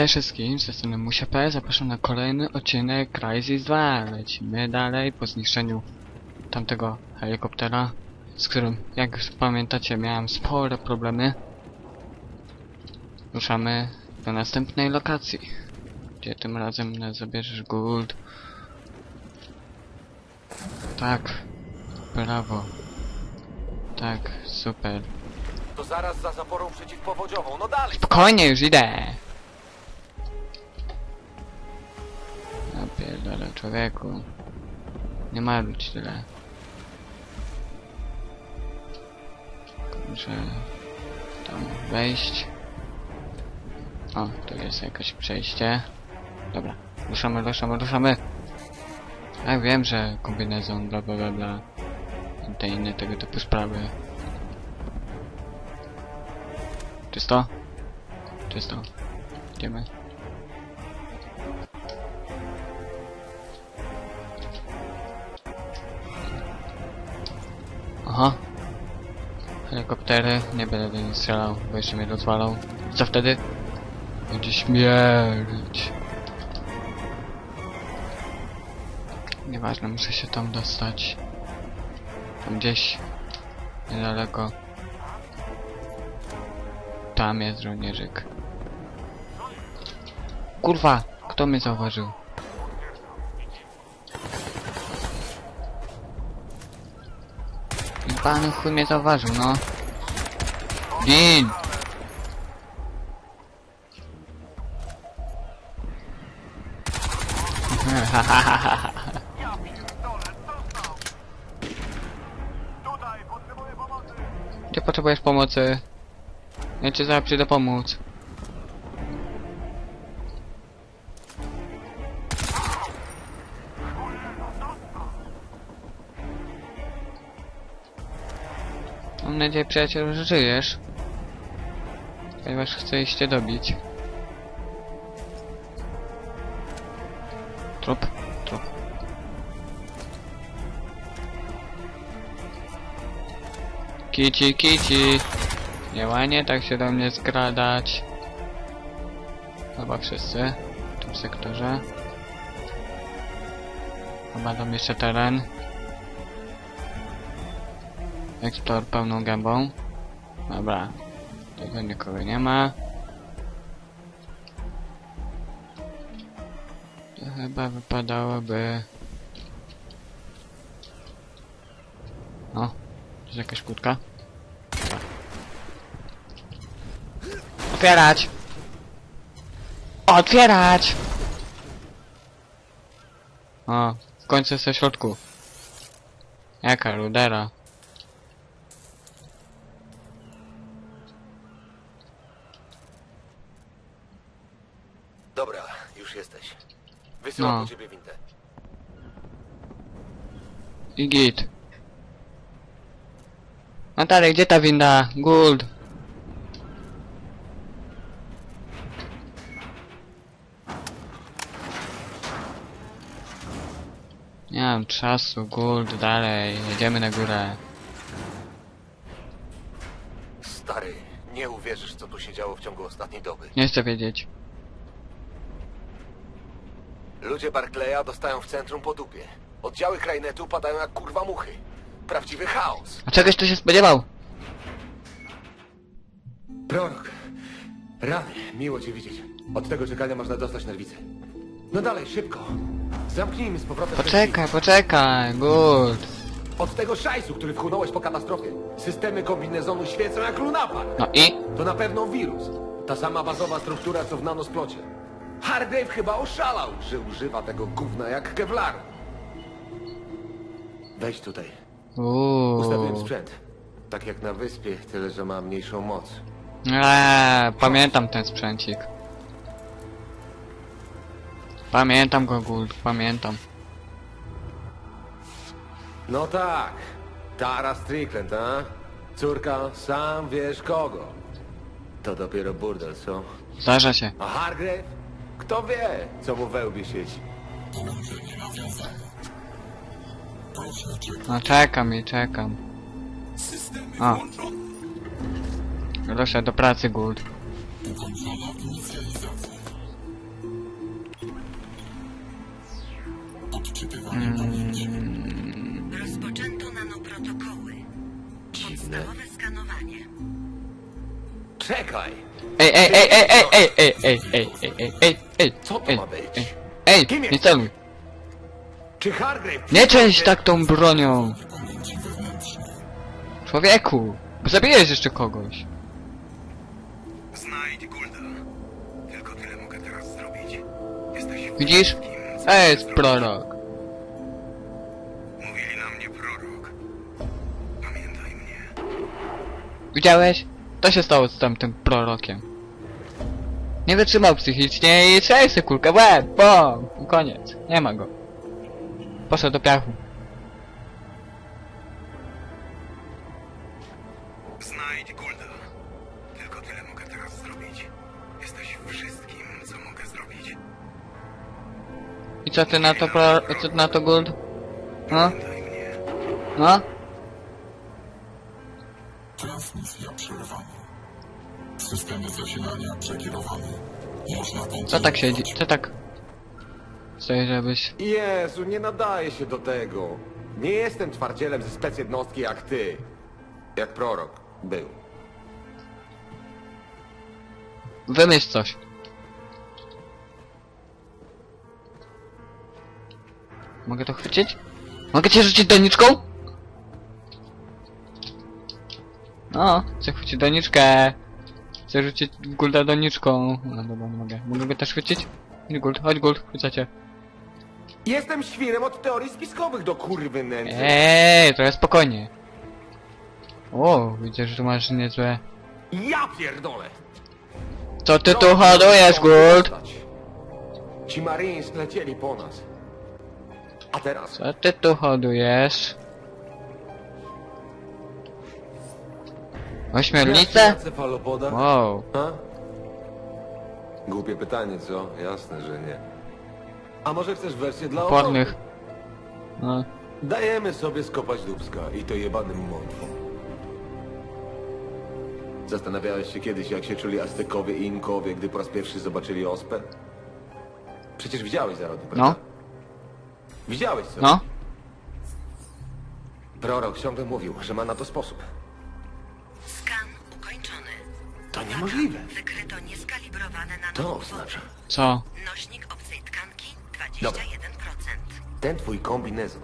Cześć wszystkim, z tej strony Musia.pl, zapraszam na kolejny odcinek Crysis 2. Lecimy dalej po zniszczeniu tamtego helikoptera, z którym, jak pamiętacie, miałem spore problemy. Ruszamy do następnej lokacji, gdzie tym razem zabierzesz Gould. Tak, brawo. Tak, super. To zaraz za zaporą przeciwpowodziową. No dalej! Spokojnie, już idę! Pierdolę, człowieku. Nie marudź tyle. Muszę tam wejść. O, tu jest jakieś przejście. Dobra, ruszamy, ruszamy, ruszamy! Ja wiem, że kombinezon, bla bla bla bla. I te inne tego typu sprawy. Czysto? Czysto. Idziemy. Aha. Helikoptery. Nie będę do nich strzelał, bo jeszcze mnie rozwalą. Co wtedy? Będzie śmierć. Nieważne, muszę się tam dostać. Tam gdzieś. Niedaleko. Tam jest żołnierzyk. Kurwa! Kto mnie zauważył? Pan chuj mnie zauważył, no. Gin! Gdzie potrzebujesz pomocy? Ja cię zaraz przyjdę pomóc. Mam nadzieję, że żyjesz. Ponieważ chcę iść dobić. Trup, trup. Kici, kici! Nie łanie tak się do mnie skradać. Chyba wszyscy w tym sektorze. Chyba tam jeszcze teren. Eksplorer pełną gębą. Dobra. Tego nikogo nie ma. To chyba wypadałoby... O, jest jakaś kłódka. Otwierać! Otwierać! O, w końcu jest w środku. Jaka rudera. Dobra, już jesteś. Wysyłam No. do ciebie windę. I git. Natalia, gdzie ta winda? Gold. Nie mam czasu, Gold, dalej. Jedziemy na górę. Stary, nie uwierzysz, co tu się działo w ciągu ostatniej doby. Nie chcę wiedzieć. Ludzie Barclaya dostają w centrum po dupie. Oddziały Krajnetu padają jak kurwa muchy. Prawdziwy chaos. A czegoś tu się spodziewał? Prorok. Rany, miło cię widzieć. Od tego czekania można dostać nerwicy. No dalej, szybko. Zamknijmy z powrotem te Poczekaj, poczekaj, drzwi. Od tego szajsu, który wchłonąłeś po katastrofie. Systemy kombinezonu świecą jak lunapa. No i? To na pewno wirus. Ta sama bazowa struktura, co w nanosplocie. Hargrave chyba oszalał, że używa tego gówna jak kevlaru. Wejdź tutaj. Ustawiłem Uuu. sprzęt. Tak jak na wyspie, tyle że ma mniejszą moc. Eee, pamiętam ten sprzęcik. Pamiętam go, Gold, pamiętam. No tak. Tara Strickland, a? Córka, sam wiesz kogo. To dopiero burdel, co? Zdarza się. A Hargrave? Kto wie, co mu wełbie sieci. No czekam i czekam. O. Proszę do pracy, Gould. Rozpoczęto nanoprotokoły. Podstawowe skanowanie. Czekaj! Ej, ej, ej, ej, ej, ej, ej, ej, ej, ej, ej, ej, ej, Co to ej, ma być? ej, ej, nie celuj. Czy Hargrave... Nie część tak tą bronią. Człowieku, bo zabijesz jeszcze kogoś. Znajdź Gulda. Tylko tyle mogę teraz zrobić. Jesteś Widzisz? Ej, jest prorok. Mówili na mnie prorok. Pamiętaj mnie. Widziałeś? To się stało z tamtym prorokiem. Nie wytrzymał psychicznie i strzelił sobie kulkę w łeb, bom, i koniec. Nie ma go. Poszedł do piachu. Znajdź Gulda. Tylko tyle mogę teraz zrobić. Jesteś wszystkim, co mogę zrobić. I co ty na to, pro... co ty na to, Gold? No? No? Transmisja przerwana. Systemy zasilania przekierowane. Można Co tak siedzi? Co tak... Stoi, żebyś... Jezu, nie nadaje się do tego. Nie jestem twardzielem ze specjednostki jak ty. Jak prorok był. Wymyśl coś. Mogę to chwycić? Mogę cię rzucić doniczką? No, chcę chwycić doniczkę. Chcę rzucić Gulda doniczką. No dobra, nie mogę. Mogę go też chwycić? Chodź Guld, chodź Guld, chwycacie. Jestem świrem od teorii spiskowych do kurwy nędzy. Eee, trochę spokojnie. O, widzę, że tu masz niezłe... Ja pierdolę! Co ty tu Proszę, hodujesz, chcą Guld? Ci Marines lecieli po nas. A teraz? Co ty tu hodujesz? Ośmiornicę? cefalopoda? Wow. Głupie pytanie, co? Jasne, że nie. A może chcesz wersję dla Pornych. ochrony? No. Dajemy sobie skopać dubska i to jebanym mątwom. Zastanawiałeś się kiedyś, jak się czuli Aztekowie i Inkowie, gdy po raz pierwszy zobaczyli ospę? Przecież widziałeś zarody, prawda? No. Widziałeś co? No. Prorok ciągle mówił, że ma na to sposób. Niemożliwe. Wykryto nieskalibrowane To oznacza. Co? Nośnik obcej tkanki 21%. Dobra. Ten twój kombinezon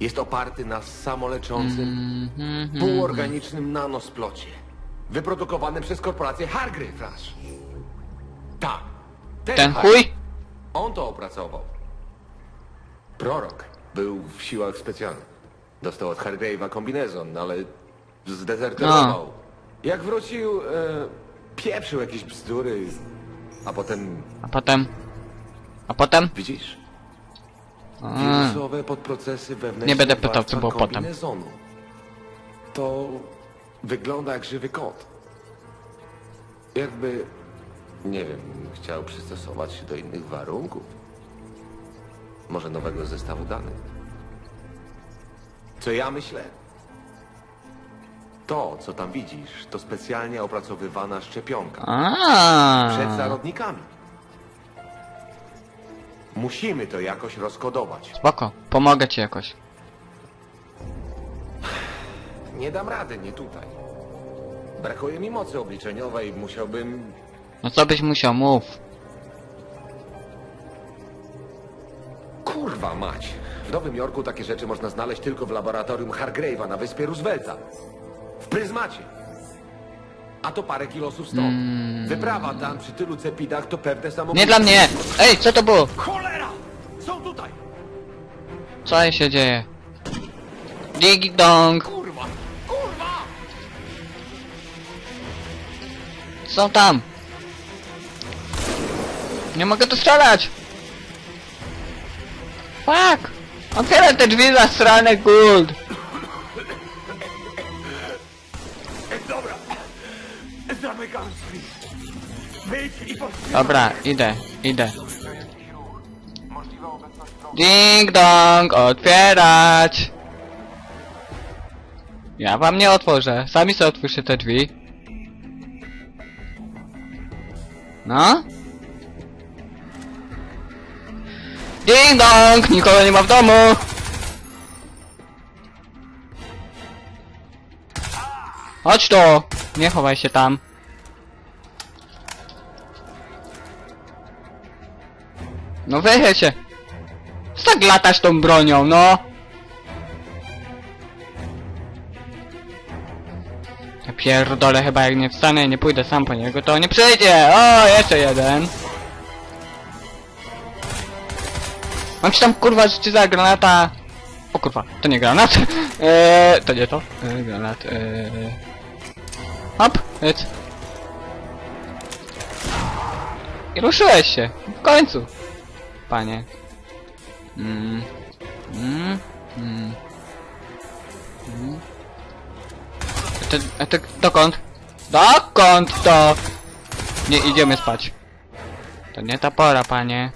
jest oparty na samoleczącym, Mhm. półorganicznym nanosplocie. Wyprodukowanym przez korporację Hargrave Rush. Tak. Ten Har- chuj? On to opracował. Prorok był w siłach specjalnych. Dostał od Hargrave'a kombinezon, ale zdezerterował. Jak wrócił, e, pieprzył jakieś bzdury, a potem, A potem? A potem? widzisz, A, wirusowe podprocesy wewnętrzne Nie będę pytał, co warstwa było potem. kombinezonu. To wygląda jak żywy kot. Jakby, nie wiem, chciał przystosować się do innych warunków. Może nowego zestawu danych. Co ja myślę? To, co tam widzisz, to specjalnie opracowywana szczepionka. Przed a. zarodnikami. Musimy to jakoś rozkodować. Spoko, pomogę ci jakoś. Nie dam rady, nie tutaj. Brakuje mi mocy obliczeniowej, musiałbym... No co byś musiał, mów. Kurwa mać! W Nowym Jorku takie rzeczy można znaleźć tylko w laboratorium Hargrave'a na wyspie Roosevelta. Pryzmacie. A to parę kilosów stąd. Wyprawa tam przy tylu cepidach to pewne samobójstwo. Nie dla mnie! Ej, co to było? Cholera! Są tutaj! Co się dzieje? Digi dong! Kurwa! Kurwa! Są tam! Nie mogę tu strzelać! Fuck! Otwieraj te drzwi za stronę, Gold! Zamykam drzwi. Wyjdź i. Dobra, idę, idę. Ding dong, otwierać! Ja wam nie otworzę, sami sobie otwórzcie te drzwi. No? Ding dong, nikogo nie ma w domu! Chodź tu! Nie chowaj się tam. No wychyl się! Co tak latasz tą bronią, no? Ja pierdolę chyba jak nie wstanę i nie pójdę sam po niego, to nie przyjdzie! O, jeszcze jeden! Mam ci tam kurwa życie za granata! O kurwa, to nie granat! Eee, to nie to. Eee, granat, eee... Hop, hyc. I ruszyłeś się! W końcu! Panie. Mm. Mm. Mm. Mm. A ty, a ty dokąd? Dokąd to? Nie idziemy spać. To nie ta pora, panie.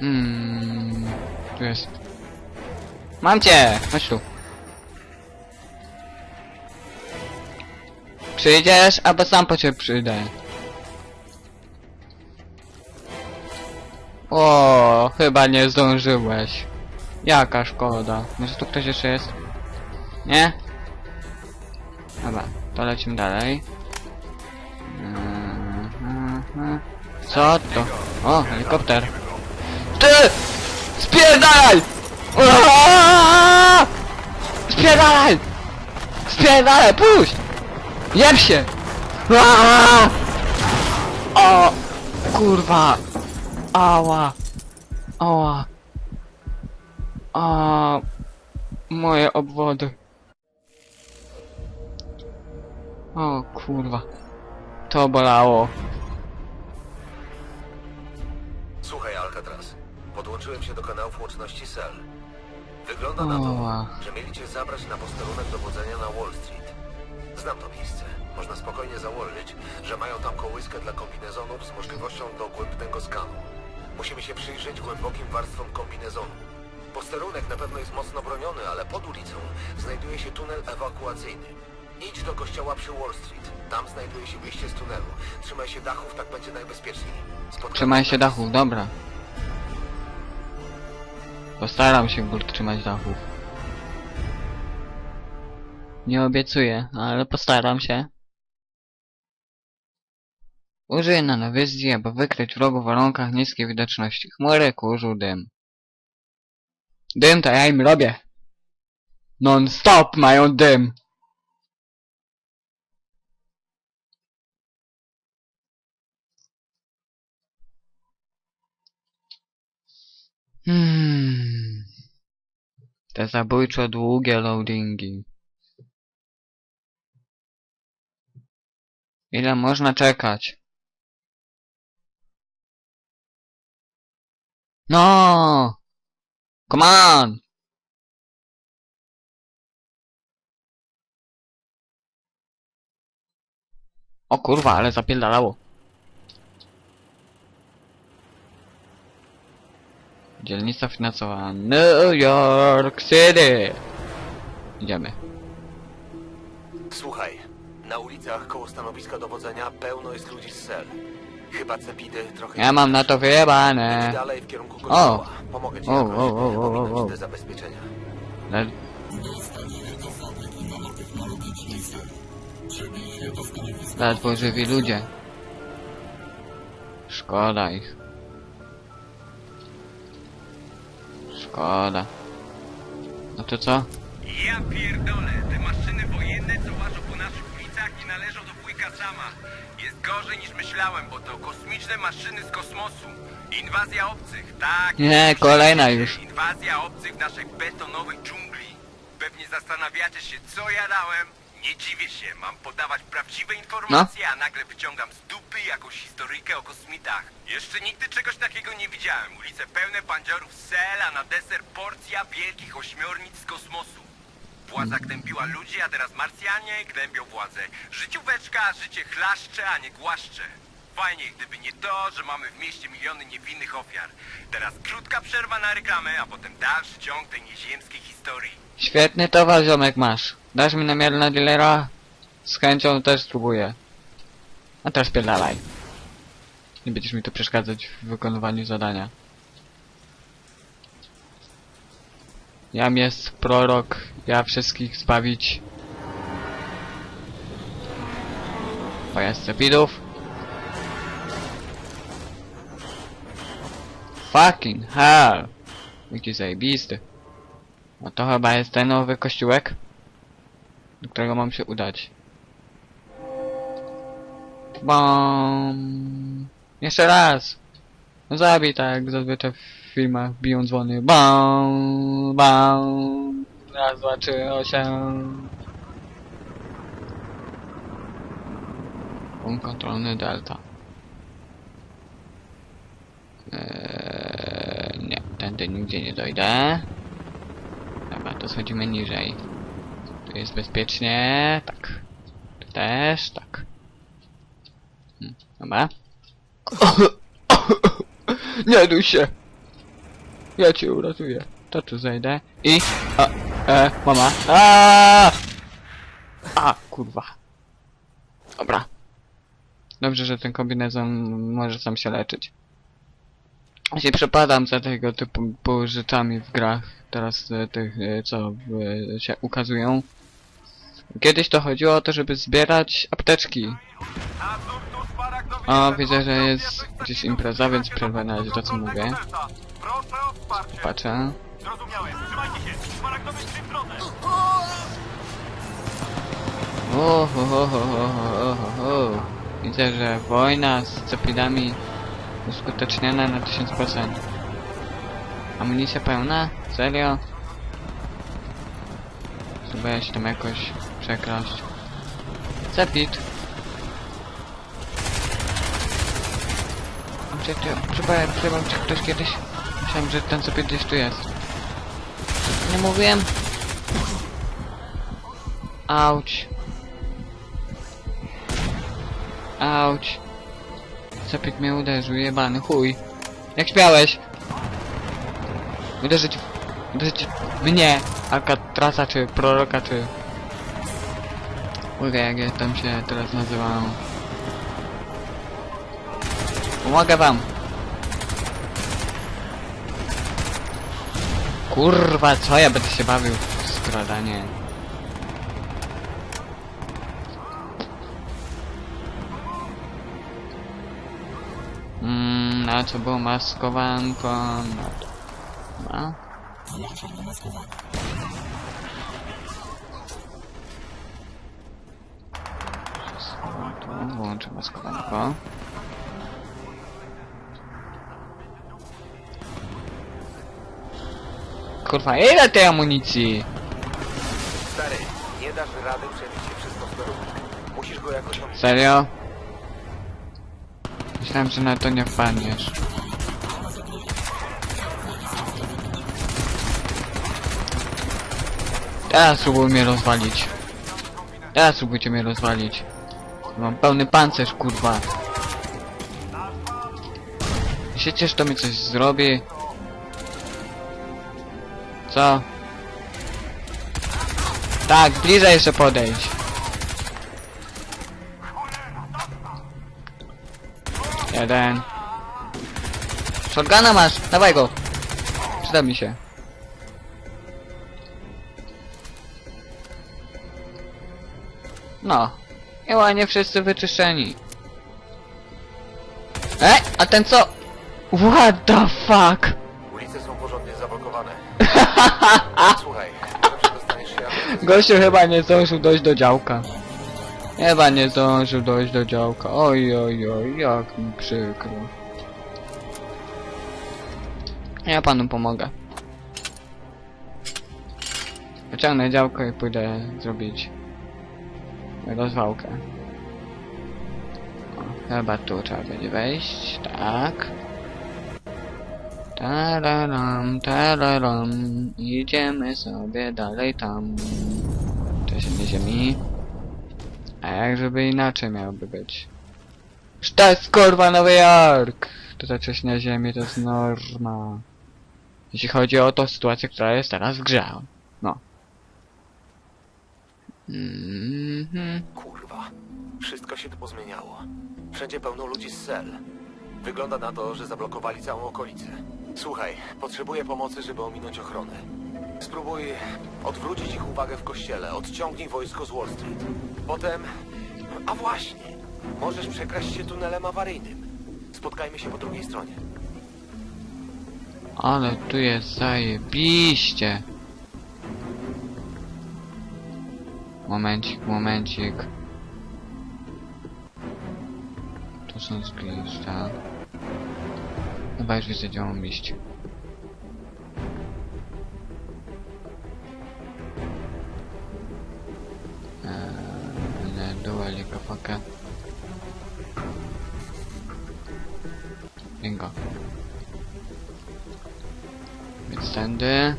Mm. Tu jest. Mam cię! Chodź tu. Przyjdziesz, albo sam po ciebie przyjdę. O, chyba nie zdążyłeś. Jaka szkoda. Może tu ktoś jeszcze jest? Nie? Dobra, to lecimy dalej. Mhm. Co to? O, helikopter. Ty! Spierdalaj! Spierdalaj! Spierdalaj, puść! Jeb się! O! Kurwa! Ała! Ała! A moje obwody. O kurwa. To bolało. Słuchaj, Alcatraz. Podłączyłem się do kanałów łączności Cell. Wygląda na to, Oła. że mieli cię zabrać na posterunek dowodzenia na Wall Street. Znam to miejsce. Można spokojnie założyć, że mają tam kołyskę dla kombinezonów z możliwością dogłębnego skanu. Musimy się przyjrzeć głębokim warstwom kombinezonu. Posterunek na pewno jest mocno broniony, ale pod ulicą znajduje się tunel ewakuacyjny. Idź do kościoła przy Wall Street. Tam znajduje się wyjście z tunelu. Trzymaj się dachów, tak będzie najbezpieczniej. Spotkamy Trzymaj się dachu, dobra. Postaram się Gurt trzymać dachów. Nie obiecuję, ale postaram się. Użyję nanowizji, aby wykryć wrogów w warunkach niskiej widoczności. Chmury, kurzu, dym. Dym to ja im robię. Non stop mają dym. Hmm. Te zabójczo długie loadingi. Ile można czekać? No! Come on! O kurwa, ale zapierdalało. Dzielnica finansowa New York City. Idziemy. Słuchaj, na ulicach koło stanowiska dowodzenia pełno jest ludzi z cel. Chyba cepidy trochę... Ja mam na to Idź wyjebane. dalej w kierunku kościoła. Pomogę ci O, jakoś. o, o, o, o, Pominąć o. te zabezpieczenia. Le stanowiska. ledwo żywi ludzie. Szkoda ich. Szkoda. No to co? Ja pierdolę, te maszyny wojenne, co łażą po naszych ulicach, nie należą do wujka sama. Jest gorzej niż myślałem, bo to kosmiczne maszyny z kosmosu. Inwazja obcych, tak. Nie, kolejna już. Inwazja obcych w naszej betonowej dżungli. Pewnie zastanawiacie się, co ja dałem. Nie dziwię się, mam podawać prawdziwe informacje, a nagle wyciągam z dupy jakąś historyjkę o kosmitach. Jeszcze nigdy czegoś takiego nie widziałem. Ulice pełne pandziorów z sel, a na deser porcja wielkich ośmiornic z kosmosu. Władza gnębiła ludzi, a teraz Marsjanie gnębią władzę. Życióweczka, życie chlaszcze, a nie głaszcze. Fajnie, gdyby nie to, że mamy w mieście miliony niewinnych ofiar. Teraz krótka przerwa na reklamę, a potem dalszy ciąg tej nieziemskiej historii. Świetny towar ziomek masz. Dasz mi namiar na dealera? Z chęcią też spróbuję. A teraz pierdalaj. Nie będziesz mi tu przeszkadzać w wykonywaniu zadania. Jam jest prorok, ja wszystkich zbawić. Pojazd cepidów. Fucking hell. Jaki zajebisty. No to chyba jest ten nowy kościółek, do którego mam się udać. Bam. Jeszcze raz. No zabij tak zazwyczaj filmach biją dzwony. Bam, bam. Raz, dwa, trzy, osiem. Punkt kontrolny delta. Eee, nie, tędy nigdzie nie dojdę. Dobra, to schodzimy niżej. Tu jest bezpiecznie, tak. Tu też, tak. Hmm, Dobra. Nie duj się! Ja cię uratuję. To tu zejdę i... A, e, mama. A, A, kurwa. Dobra. Dobrze, że ten kombinezon może sam się leczyć. Ja się przepadam za tego typu po rzeczami w grach, teraz e, tych, e, co e, się ukazują. Kiedyś to chodziło o to, żeby zbierać apteczki. O, widzę, że jest gdzieś impreza, więc przerwę na razie to, co mówię. Proszę o wsparcie. Patrzę. Zrozumiałem. Trzymajcie się. Szmaragdowy szczyt w drodze. O, ho, ho, ho, ho, ho, ho, ho. Widzę, że wojna z cepidami uskuteczniona na 1000%. Amunicja pełna? Serio? Spróbuję się tam jakoś przekraść. Cepid! Czy ty, przebałem, przebałem, czy ktoś kiedyś... Myślałem, że ten cepid gdzieś tu jest. Nie mówiłem? Auć. Auć. Cepid mnie uderzył, jebany chuj. Jak śmiałeś? Uderzyć... Uderzyć mnie, Alcatraza, czy proroka, czy... Kurde, jak ja tam się teraz nazywam. Pomogę wam! Kurwa, co ja będę się bawił w skradanie? Mm, na co było maskowanko? No, dobra. Tu włączę maskowanko. Kurwa, ile tej amunicji? Stary, nie dasz rady przebić się przez posterunek. Musisz go jakoś... Serio? Myślałem, że na to nie wpadniesz. Teraz spróbuj mnie rozwalić. Teraz spróbujcie mnie rozwalić. Mam pełny pancerz, kurwa. Myślicie, że to mi coś zrobi? Co? Tak, bliżej jeszcze podejść. Jeden. Shotguna masz, dawaj go. Przyda mi się. No. I ładnie wszyscy wyczyszczeni. E, a ten co? What the fuck? Słuchaj. Gościu chyba nie zdążył dojść do działka. Chyba nie zdążył dojść do działka. Oj, oj, oj, jak mi przykro. Ja panu pomogę. Wyciągnę działko i pójdę zrobić rozwałkę. O, chyba tu trzeba będzie wejść, tak. Tararam, tararam, idziemy sobie dalej tam. Trzęsienie ziemi. A jak żeby inaczej miałoby być? To jest kurwa Nowy Jork! To za trzęsienie ziemi to jest norma. Jeśli chodzi o tą sytuację, która jest teraz w grze. No. Mhm. Kurwa. Wszystko się tu pozmieniało. Wszędzie pełno ludzi z sel. Wygląda na to, że zablokowali całą okolicę. Słuchaj, potrzebuję pomocy, żeby ominąć ochronę. Spróbuj odwrócić ich uwagę w kościele. Odciągnij wojsko z Wall Street. Potem... A właśnie! Możesz przekraść się tunelem awaryjnym. Spotkajmy się po drugiej stronie. Ale tu jest zajebiście. Momencik, momencik. Tu są zgliszcza. Chyba już widzę, gdzie mam iść. Eee. Bingo. Więc tędy.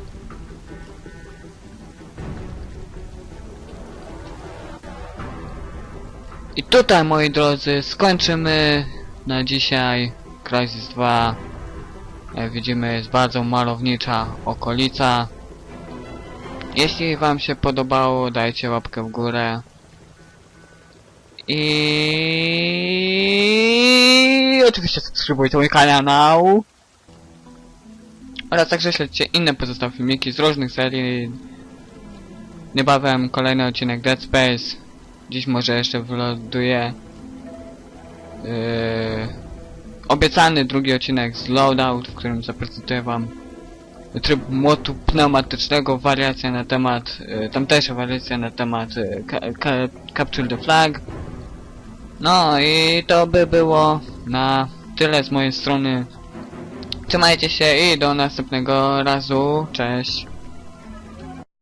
I tutaj, moi drodzy, skończymy na dzisiaj Crysis 2. Jak widzimy, jest bardzo malownicza okolica. Jeśli wam się podobało, dajcie łapkę w górę. I oczywiście subskrybujcie mój kanał. Oraz także śledźcie inne pozostałe filmiki z różnych serii. Niebawem kolejny odcinek Dead Space. Dziś może jeszcze wyląduje yy, obiecany drugi odcinek z Loadout, w którym zaprezentuję wam tryb młotu pneumatycznego, wariacja na temat, yy, tamtejsza wariacja na temat ca Capture the Flag. No i to by było na tyle z mojej strony. Trzymajcie się i do następnego razu. Cześć.